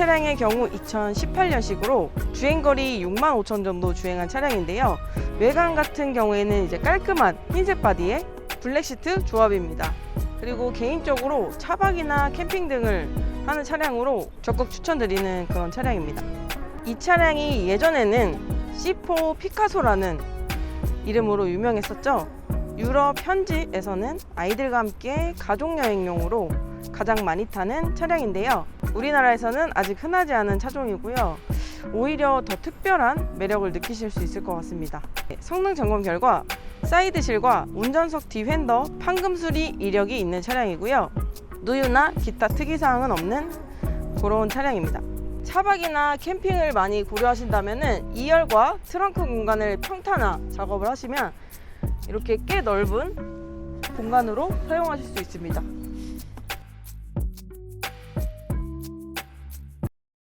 차량의 경우 2018년식으로 주행거리 6만 5천 정도 주행한 차량인데요. 외관 같은 경우에는 이제 깔끔한 흰색 바디에 블랙 시트 조합입니다. 그리고 개인적으로 차박이나 캠핑 등을 하는 차량으로 적극 추천드리는 그런 차량입니다. 이 차량이 예전에는 C4 피카소라는 이름으로 유명했었죠. 유럽 현지에서는 아이들과 함께 가족 여행용으로 가장 많이 타는 차량인데요. 우리나라에서는 아직 흔하지 않은 차종이고요. 오히려 더 특별한 매력을 느끼실 수 있을 것 같습니다. 네, 성능 점검 결과 사이드실과 운전석 뒤 휀더 판금 수리 이력이 있는 차량이고요. 누유나 기타 특이 사항은 없는 그런 차량입니다. 차박이나 캠핑을 많이 고려하신다면은 2열과 트렁크 공간을 평탄화 작업을 하시면 이렇게 꽤 넓은 공간으로 사용하실 수 있습니다.